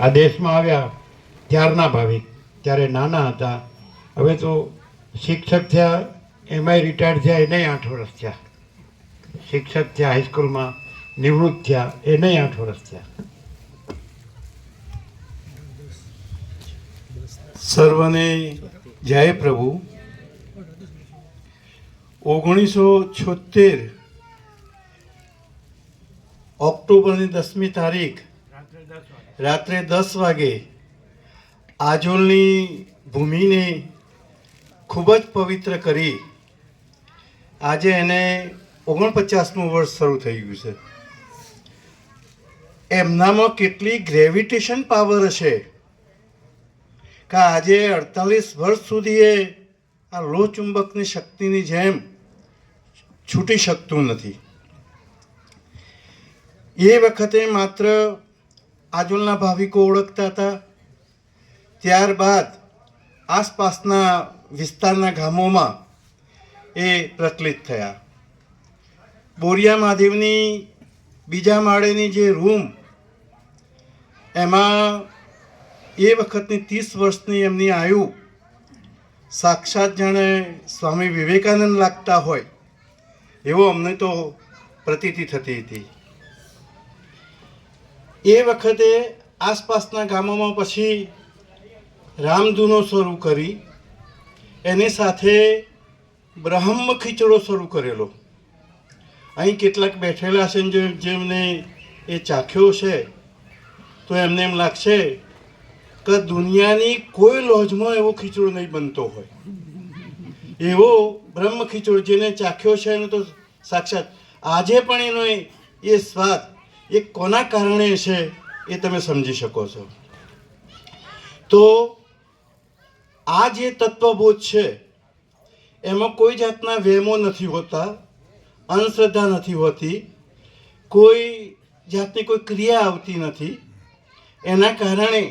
આ દેશમાં આવ્યા ત્યારના ભાવિક, ત્યારે નાના હતા. હવે તો શિક્ષક થયા એમાંય રિટાયર્ડ થયા, એને આઠ વર્ષ થયા. શિક્ષક થયા હાઈસ્કૂલમાં નિવૃત્ત થયા, એને આઠ વર્ષ થયા. સર્વને જય પ્રભુ. ઓગણીસો છોતેર ઓક્ટોબરની દસમી તારીખ રાત્રે દસ વાગે આજોલની ભૂમિને ખૂબ જ પવિત્ર કરી આજે એને ઓગણપચાસમું વર્ષ શરૂ થઈ ગયું છે. એમનામાં કેટલી ગ્રેવિટેશન પાવર હશે કે આજે અડતાલીસ વર્ષ સુધી એ આ લોહ ચુંબકની શક્તિની જેમ છૂટી શકતું નથી. એ વખતે માત્ર આજુલના ભાવિકો ઓળખતા હતા. ત્યારબાદ આસપાસના વિસ્તારના ગામોમાં એ પ્રચલિત થયા. બોરિયા મહાદેવની બીજા માળેની જે રૂમ, એમાં એ વખતની ત્રીસ વર્ષની એમની આયુ સાક્ષાત જાણે સ્વામી વિવેકાનંદ લાગતા હોય, એવો અમને તો પ્રતીતિ થતી હતી. એ વખતે આસપાસના ગામોમાં પછી રામધૂનો શરૂ કરી, એની સાથે બ્રહ્મ ખીચડો શરૂ કરેલો. અહીં કેટલાક બેઠેલા છે જેમને એ ચાખ્યો છે, તો એમને એમ લાગશે કે દુનિયાની કોઈ લોજમાં એવો ખીચડો નહીં બનતો હોય. એવો બ્રહ્મ ખીચડો જેને ચાખ્યો છે એનો તો સાક્ષાત આજે પણ એનો એ સ્વાદ એ કોના કારણે છે એ તમે સમજી શકો છો. તો આ જે તત્વબોધ છે, એમાં કોઈ જાતના વહેમો નથી હોતા, અંધશ્રદ્ધા નથી હોતી, કોઈ જાતની કોઈ ક્રિયા આવતી નથી. એના કારણે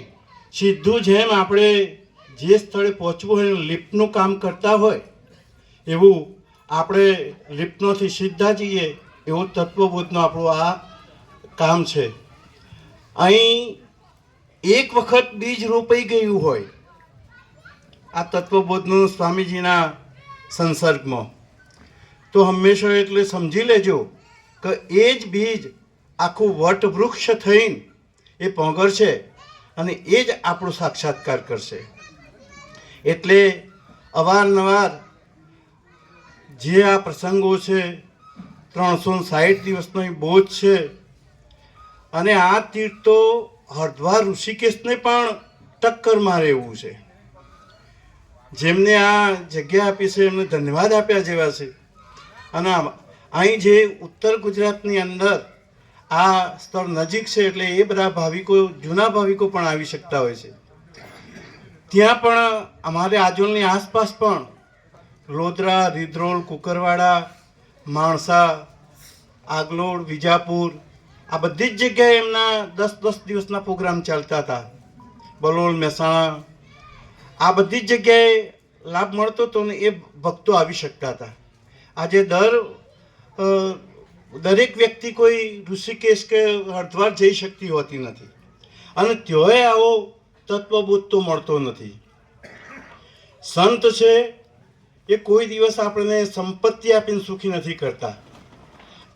સીધું જેમ આપણે જે સ્થળે પહોંચવું હોય લિફ્ટનું કામ કરતા હોય, એવું આપણે લિફ્ટનોથી સીધા જઈએ એવો તત્વબોધનો આપણો આ કામ છે. અહીં એક વખત બીજ રોપાઈ ગયું હોય, આ તત્વબોધનું સ્વામીજીના સંસર્ગમાં. તો હંમેશા એટલે સમજી લેજો કે એ જ બીજ આખું વટવૃક્ષ થઈને એ પોંગરશે અને એ જ આપણો સાક્ષાત્કાર કરશે. એટલે અવારનવાર જે આ પ્રસંગો છે, ત્રણસો સાઠ દિવસનો એ બોજ છે અને આ તીર્થ તો હરદ્વાર ઋષિકેશને પણ ટક્કર મારે એવું છે. જેમને આ જગ્યા આપી છે, એમને ધન્યવાદ આપ્યા જેવા છે. અને અહીં જે ઉત્તર ગુજરાતની અંદર આ સ્થળ નજીક છે, એટલે એ બધા ભાવિકો, જૂના ભાવિકો પણ આવી શકતા હોય છે. ત્યાં પણ અમારે આજોલની આસપાસ પણ લોદરા રીધરોલ કુકરવાડા, માણસા, આગલોડ, વિજાપુર આ બધી જ જગ્યાએ એમના દસ દસ દિવસના પ્રોગ્રામ ચાલતા હતા. બલોલ, મહેસાણા. આ બધી જ જગ્યાએ લાભ મળતો હતો ને એ ભક્તો આવી શકતા હતા. આજે દર દરેક વ્યક્તિ કોઈ ઋષિકેશ કે હરદ્વાર જઈ શકતી હોતી નથી. અને ત્યોએ આવો તત્વબોધ તો મળતો નથી. સંત છે એ કોઈ દિવસ આપણને સંપત્તિ આપીને સુખી નથી કરતા.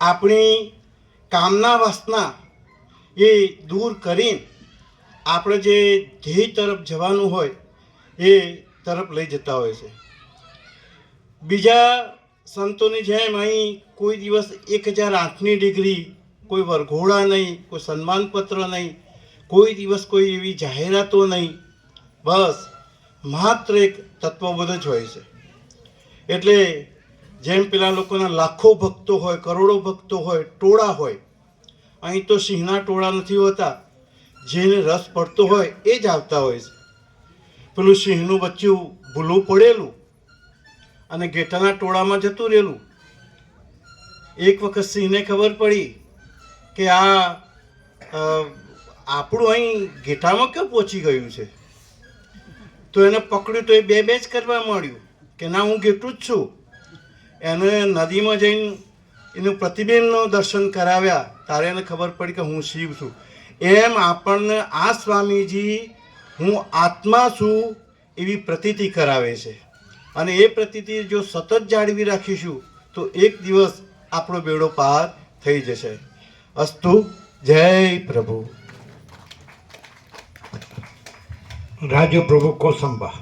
આપણી કામના વાસના એ દૂર કરીને આપણે જે ધ્યેય તરફ જવાનું હોય એ તરફ લઈ જતા હોય છે. બીજા સંતોની જેમ અહીં કોઈ દિવસ એક હજાર આઠની ડિગ્રી કોઈ વરઘોડા નહીં, કોઈ સન્માનપત્ર નહીં, કોઈ દિવસ કોઈ એવી જાહેરાતો નહીં, બસ માત્ર એક તત્વબોધ જ હોય છે. એટલે જેમ પેલા લોકોના લાખો ભક્તો હોય, કરોડો ભક્તો હોય, ટોળા હોય અહીં તો સિંહના ટોળા નથી હોતા. જેને રસ પડતો હોય એ જ આવતા હોય છે. પેલું સિંહનું બચ્ચું ભૂલું પડેલું અને ઘેટાના ટોળામાં જતું રહેલું. એક વખત સિંહને ખબર પડી કે આ આપણું અહીં ઘેટામાં કેમ પહોંચી ગયું છે? તો એને પકડ્યું તો એ બે બે જ કરવા માંડ્યું કે ના, હું ઘેટું જ છું. એને નદીમાં જઈને એનું પ્રતિબિંબનું દર્શન કરાવ્યા, તારે એને ખબર પડી કે હું શિવ છું. એમ આપણને આ સ્વામીજી, હું આત્મા છું એવી પ્રતીતિ કરાવે છે. અને એ પ્રતીતિ જો સતત જાળવી રાખીશું, તો એક દિવસ આપણો બેડો પાર થઈ જશે. અસ્તુ, જય પ્રભુ. રાજુ પ્રભુ કોસંબા.